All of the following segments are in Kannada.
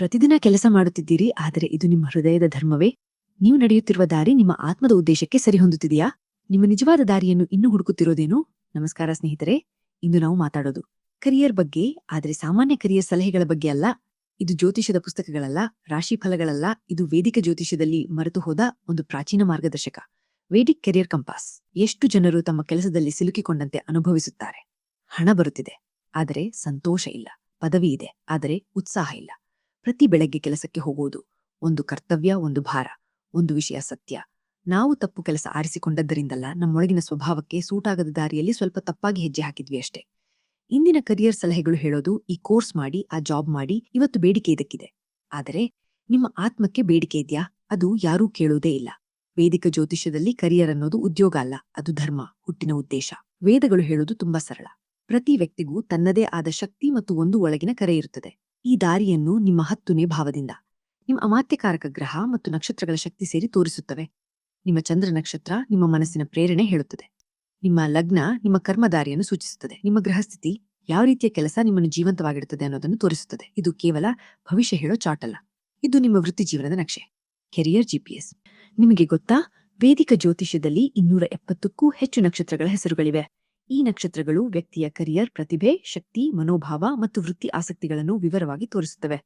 ಪ್ರತಿದಿನ ಕೆಲಸ ಮಾಡುತ್ತಿದ್ದೀರಿ, ಆದರೆ ಇದು ನಿಮ್ಮ ಹೃದಯದ ಧರ್ಮವೇ? ನೀವು ನಡೆಯುತ್ತಿರುವ ದಾರಿ ನಿಮ್ಮ ಆತ್ಮದ ಉದ್ದೇಶಕ್ಕೆ ಸರಿಹೊಂದುತ್ತಿದೆಯಾ? ನಿಮ್ಮ ನಿಜವಾದ ದಾರಿಯನ್ನು ಇನ್ನೂ ಹುಡುಕುತ್ತಿರೋದೇನು ನಮಸ್ಕಾರ ಸ್ನೇಹಿತರೆ, ಇಂದು ನಾವು ಮಾತಾಡೋದು. ಕರಿಯರ್ ಬಗ್ಗೆ, ಆದರೆ ಸಾಮಾನ್ಯ ಕರಿಯರ್ ಸಲಹೆಗಳ ಬಗ್ಗೆ ಅಲ್ಲ. ಇದು ಜ್ಯೋತಿಷದ ಪುಸ್ತಕಗಳಲ್ಲ, ರಾಶಿ ಫಲಗಳಲ್ಲ, ಇದು ವೇದಿಕ ಜ್ಯೋತಿಷ್ಯದಲ್ಲಿ ಮರೆತು ಒಂದು ಪ್ರಾಚೀನ ಮಾರ್ಗದರ್ಶಕ. Vedic career compass. ಎಷ್ಟು ಜನರು ತಮ್ಮ ಕೆಲಸದಲ್ಲಿ ಸಿಲುಕಿಕೊಂಡಂತೆ ಅನುಭವಿಸುತ್ತಾರೆ? ಹಣ ಬರುತ್ತಿದೆ, ಆದರೆ ಸಂತೋಷ ಇಲ್ಲ, ಪದವಿ ಇದೆ, ಆದರೆ ಉತ್ಸಾಹ ಇಲ್ಲ. ಪ್ರತಿ ಬೆಳಗ್ಗೆ ಕೆಲಸಕ್ಕೆ ಹೋಗುವುದು ಒಂದು ಕರ್ತವ್ಯ, ಒಂದು ಭಾರ, ಒಂದು ವಿಷಯ ಸತ್ಯ. ನಾವು ತಪ್ಪು ಕೆಲಸ ಆರಿಸಿಕೊಂಡದ್ದರಿಂದಲ್ಲ ನಮ್ಮೊಳಗಿನ ಸ್ವಭಾವಕ್ಕೆ ಸೂಟಾಗದ ದಾರಿಯಲ್ಲಿ ಸ್ವಲ್ಪ ತಪ್ಪಾಗಿ ಹೆಜ್ಜೆ ಹಾಕಿದ್ವಿ ಅಷ್ಟೇ. ಇಂದಿನ ಕರಿಯರ್ ಸಲಹೆಗಳು ಹೇಳೋದು ಈ ಕೋರ್ಸ್ ಮಾಡಿ, ಆ ಜಾಬ್ ಮಾಡಿ, ಇವತ್ತು ಬೇಡಿಕೆ ಇದಕ್ಕಿದೆ. ಆದರೆ ನಿಮ್ಮ ಆತ್ಮಕ್ಕೆ ಬೇಡಿಕೆ ಇದೆಯಾ? ಅದು ಯಾರೂ ಕೇಳೋದೇ ಇಲ್ಲ. ವೇದಿಕ ಜ್ಯೋತಿಷ್ಯದಲ್ಲಿ ಕರಿಯರ್ ಅನ್ನೋದು ಉದ್ಯೋಗ ಅಲ್ಲ, ಅದು ಧರ್ಮ, ಹುಟ್ಟಿನ ಉದ್ದೇಶ. ವೇದಗಳು ಹೇಳೋದು ತುಂಬಾ ಸರಳ. ಪ್ರತಿ ವ್ಯಕ್ತಿಗೂ ತನ್ನದೇ ಆದ ಶಕ್ತಿ ಮತ್ತು ಒಂದು ಒಳಗಿನ ಕರೆ ಇರುತ್ತದೆ. ಈ ದಾರಿಯನ್ನು ನಿಮ್ಮ ಹತ್ತುನೇ ಭಾವದಿಂದ. ನಿಮ್ಮ ಅಮಾತ್ಯಕಾರಕ ಗ್ರಹ ಮತ್ತು ನಕ್ಷತ್ರಗಳ ಶಕ್ತಿ ಸೇರಿ ತೋರಿಸುತ್ತವೆ. ನಿಮ್ಮ ಚಂದ್ರ ನಕ್ಷತ್ರ ನಿಮ್ಮ ಮನಸ್ಸಿನ ಪ್ರೇರಣೆ ಹೇಳುತ್ತದೆ. ನಿಮ್ಮ ಲಗ್ನ ನಿಮ್ಮ ಕರ್ಮದಾರಿಯನ್ನು ಸೂಚಿಸುತ್ತದೆ. ನಿಮ್ಮ ಗೃಹಸ್ಥಿತಿ ಯಾವ ರೀತಿಯ ಕೆಲಸ ನಿಮ್ಮನ್ನು ಜೀವಂತವಾಗಿಡುತ್ತದೆ ಅನ್ನೋದನ್ನು ತೋರಿಸುತ್ತದೆ. ಇದು ಕೇವಲ ಭವಿಷ್ಯ ಹೇಳೋ ಚಾಟ್ ಅಲ್ಲ. ಇದು ನಿಮ್ಮ ವೃತ್ತಿ ಜೀವನದ ನಕ್ಷೆ. ಕೆರಿಯರ್ ಜಿಪಿಎಸ್ ನಿಮಗೆ ಗೊತ್ತಾ? ವೇದಿಕ ಜ್ಯೋತಿಷ್ಯದಲ್ಲಿ ಇನ್ನೂರ ಎಪ್ಪತ್ತಕ್ಕೂ ಹೆಚ್ಚು ನಕ್ಷತ್ರಗಳ ಹೆಸರುಗಳಿವೆ. ಈ ನಕ್ಷತ್ರಗಳು ವ್ಯಕ್ತಿಯ ಕರಿಯರ್ ಪ್ರತಿಭೆ, ಶಕ್ತಿ, ಮನೋಭಾವ ಮತ್ತು ವೃತ್ತಿ ಆಸಕ್ತಿಗಳನ್ನು ವಿವರವಾಗಿ ತೋರಿಸುತ್ತವೆ.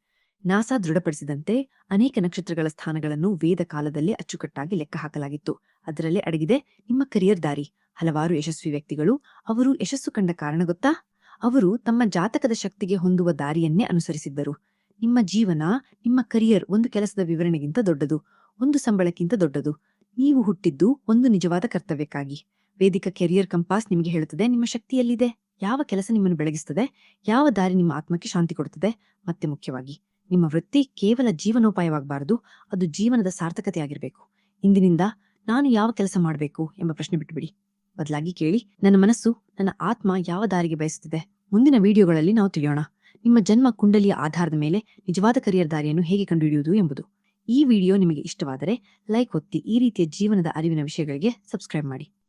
ನಾಸಾ ದೃಢಪಡಿಸಿದಂತೆ ಅನೇಕ ನಕ್ಷತ್ರಗಳ ಸ್ಥಾನಗಳನ್ನು ವೇದ ಕಾಲದಲ್ಲಿ ಅಚ್ಚುಕಟ್ಟಾಗಿ ಲೆಕ್ಕ ಹಾಕಲಾಗಿತ್ತು. ಅದರಲ್ಲೇ ಅಡಗಿದೆ, ನಿಮ್ಮ ಕರಿಯರ್ ದಾರಿ. ಹಲವಾರು ಯಶಸ್ವಿ ವ್ಯಕ್ತಿಗಳು, ಅವರು ಯಶಸ್ಸು ಕಂಡ ಕಾರಣ ಗೊತ್ತಾ? ಅವರು ತಮ್ಮ ಜಾತಕದ ಶಕ್ತಿಗೆ ಹೊಂದುವ ದಾರಿಯನ್ನೇ ಅನುಸರಿಸಿದ್ದರು. ನಿಮ್ಮ ಜೀವನ, ನಿಮ್ಮ ಕರಿಯರ್ ಒಂದು ಕೆಲಸದ ವಿವರಣೆಗಿಂತ ದೊಡ್ಡದು, ಒಂದು ಸಂಬಳಕ್ಕಿಂತ ದೊಡ್ಡದು. ನೀವು ಹುಟ್ಟಿದ್ದು ಒಂದು ನಿಜವಾದ ಕರ್ತವ್ಯಕ್ಕಾಗಿ. ವೇದಿಕ ಕೆರಿಯರ್ ಕಂಪಾಸ್ ನಿಮಗೆ ಹೇಳುತ್ತದೆ. ನಿಮ್ಮ ಶಕ್ತಿಯಲ್ಲಿದೆ. ಯಾವ ಕೆಲಸ ನಿಮ್ಮನ್ನು ಬೆಳಗಿಸುತ್ತದೆ ಯಾವ ದಾರಿ ನಿಮ್ಮ ಆತ್ಮಕ್ಕೆ ಶಾಂತಿ ಕೊಡುತ್ತದೆ. ಮತ್ತೆ ಮುಖ್ಯವಾಗಿ, ನಿಮ್ಮ ವೃತ್ತಿ ಕೇವಲ ಜೀವನೋಪಾಯವಾಗಬಾರದು. ಅದು ಜೀವನದ ಸಾರ್ಥಕತೆಯಾಗಿರಬೇಕು. ಇಂದಿನಿಂದ ನಾನು ಯಾವ ಕೆಲಸ ಮಾಡಬೇಕು ಎಂಬ ಪ್ರಶ್ನೆ ಬಿಟ್ಟುಬಿಡಿ ಬದಲಾಗಿ ಕೇಳಿ, ನನ್ನ ಮನಸ್ಸು, ನನ್ನ ಆತ್ಮ ಯಾವ ದಾರಿಗೆ ಬಯಸುತ್ತಿದೆ? ಮುಂದಿನ ವಿಡಿಯೋಗಳಲ್ಲಿ ನಾವು ತಿಳಿಯೋಣ. ನಿಮ್ಮ ಜನ್ಮ ಕುಂಡಲಿಯ ಆಧಾರದ ಮೇಲೆ ನಿಜವಾದ ಕರಿಯರ್ ದಾರಿಯನ್ನು ಹೇಗೆ ಕಂಡುಹಿಡಿಯುವುದು ಎಂಬುದು. ಈ ವಿಡಿಯೋ ನಿಮಗೆ ಇಷ್ಟವಾದರೆ, ಲೈಕ್ ಒತ್ತಿ ಈ ರೀತಿಯ ಜೀವನದ ಅರಿವಿನ ವಿಷಯಗಳಿಗೆ ಸಬ್ಸ್ಕ್ರೈಬ್ ಮಾಡಿ.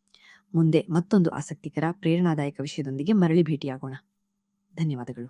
ಮುಂದೆ ಮತ್ತೊಂದು ಆಸಕ್ತಿಕರ ಪ್ರೇರಣಾದಾಯಕ ವಿಷಯದೊಂದಿಗೆ ಮರಳಿ ಭೇಟಿಯಾಗೋಣ. ಧನ್ಯವಾದಗಳು.